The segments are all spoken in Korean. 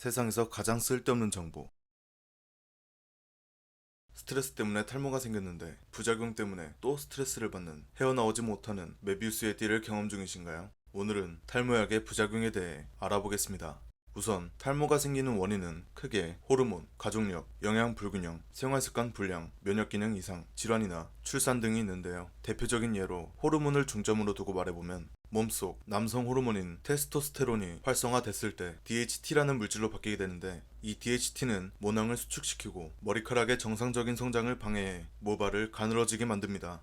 세상에서 가장 쓸데없는 정보. 스트레스 때문에 탈모가 생겼는데 부작용 때문에 또 스트레스를 받는 헤어나오지 못하는 메비우스의 띠를 경험 중이신가요? 오늘은 탈모약의 부작용에 대해 알아보겠습니다. 우선 탈모가 생기는 원인은 크게 호르몬, 가족력, 영양 불균형, 생활습관 불량, 면역기능 이상, 질환이나 출산 등이 있는데요. 대표적인 예로 호르몬을 중점으로 두고 말해보면 몸속 남성 호르몬인 테스토스테론이 활성화됐을 때 DHT라는 물질로 바뀌게 되는데 이 DHT는 모낭을 수축시키고 머리카락의 정상적인 성장을 방해해 모발을 가늘어지게 만듭니다.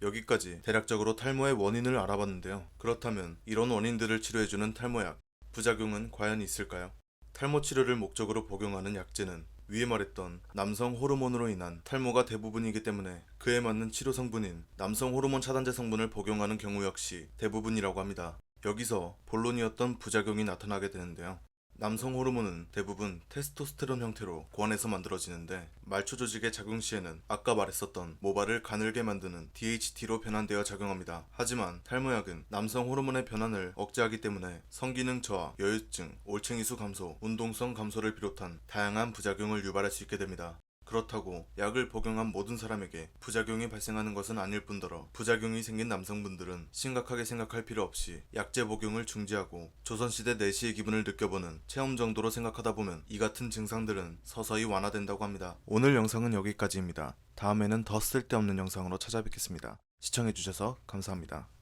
여기까지 대략적으로 탈모의 원인을 알아봤는데요. 그렇다면 이런 원인들을 치료해주는 탈모약, 부작용은 과연 있을까요? 탈모 치료를 목적으로 복용하는 약제는 위에 말했던 남성 호르몬으로 인한 탈모가 대부분이기 때문에 그에 맞는 치료 성분인 남성 호르몬 차단제 성분을 복용하는 경우 역시 대부분이라고 합니다. 여기서 본론이었던 부작용이 나타나게 되는데요. 남성 호르몬은 대부분 테스토스테론 형태로 고안에서 만들어지는데 말초 조직의 작용 시에는 아까 말했었던 모발을 가늘게 만드는 DHT로 변환되어 작용합니다. 하지만 탈모약은 남성 호르몬의 변환을 억제하기 때문에 성기능 저하, 여유증, 올챙이수 감소, 운동성 감소를 비롯한 다양한 부작용을 유발할 수 있게 됩니다. 그렇다고 약을 복용한 모든 사람에게 부작용이 발생하는 것은 아닐 뿐더러 부작용이 생긴 남성분들은 심각하게 생각할 필요 없이 약제 복용을 중지하고 조선시대 내시의 기분을 느껴보는 체험 정도로 생각하다 보면 이 같은 증상들은 서서히 완화된다고 합니다. 오늘 영상은 여기까지입니다. 다음에는 더 쓸데없는 영상으로 찾아뵙겠습니다. 시청해주셔서 감사합니다.